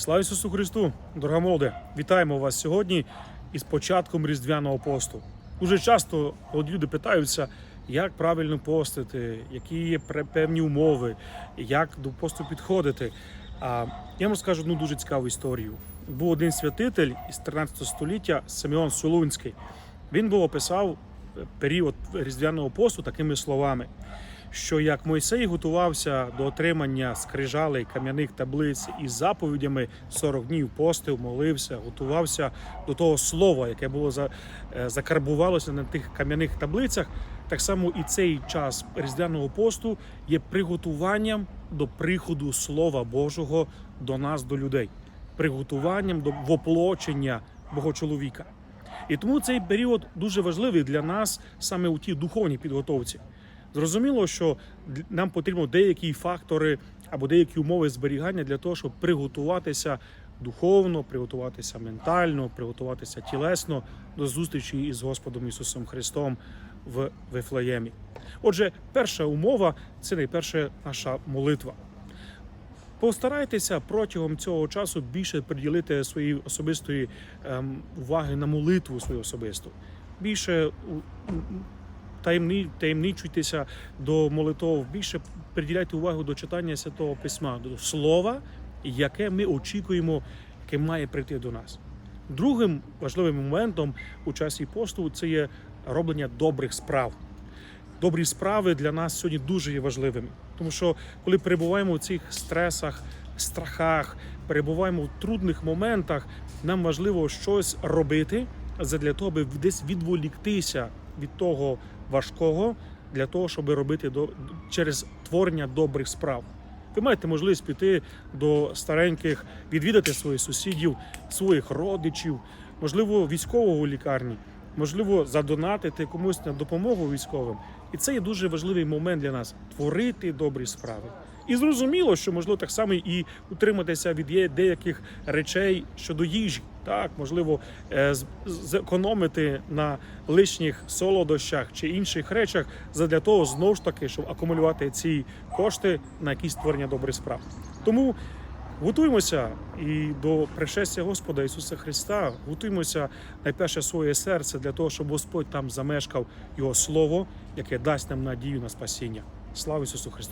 Слава Ісусу Христу! Дорога молоде! Вітаємо вас сьогодні із початком Різдвяного посту. Дуже часто от люди питаються, як правильно постити, які є певні умови, як до посту підходити. А я вам скажу одну дуже цікаву історію. Був один святитель із 13 століття Симеон Солунський. Він був описав період Різдвяного посту такими словами що як Мойсей готувався до отримання скрижалей кам'яних таблиць із заповідями 40 днів постив, молився, готувався до того слова, яке було за, е, закарбувалося на тих кам'яних таблицях. Так само і цей час різдвяного посту є приготуванням до приходу Слова Божого до нас, до людей, приготуванням до воплочення Бога чоловіка. І тому цей період дуже важливий для нас саме у тій духовній підготовці. Зрозуміло, що нам потрібно деякі фактори або деякі умови зберігання для того, щоб приготуватися духовно, приготуватися ментально, приготуватися тілесно до зустрічі із Господом Ісусом Христом в Вифлеємі. Отже, перша умова це найперше наша молитва. Постарайтеся протягом цього часу більше приділити своєї особистої ем, уваги на молитву свою особисту. Більше таємни, таємничуйтеся до молитов, більше приділяйте увагу до читання святого письма, до слова, яке ми очікуємо, яке має прийти до нас. Другим важливим моментом у часі посту це є роблення добрих справ. Добрі справи для нас сьогодні дуже є важливими, тому що коли перебуваємо у цих стресах, страхах, перебуваємо в трудних моментах, нам важливо щось робити для того, аби десь відволіктися від того важкого, для того, щоб робити до через творення добрих справ. Ви маєте можливість піти до стареньких, відвідати своїх сусідів, своїх родичів, можливо, військового лікарні, можливо, задонатити комусь на допомогу військовим. І це є дуже важливий момент для нас творити добрі справи. І зрозуміло, що можливо так само і утриматися від деяких речей щодо їжі. Так, можливо, е, зекономити на лишніх солодощах чи інших речах задля того, знову ж таки, щоб акумулювати ці кошти на якісь створення добрих справ. Тому готуємося і до пришестя Господа Ісуса Христа, готуємося найперше своє серце для того, щоб Господь там замешкав Його Слово, яке дасть нам надію на спасіння. Слава Ісусу Христу!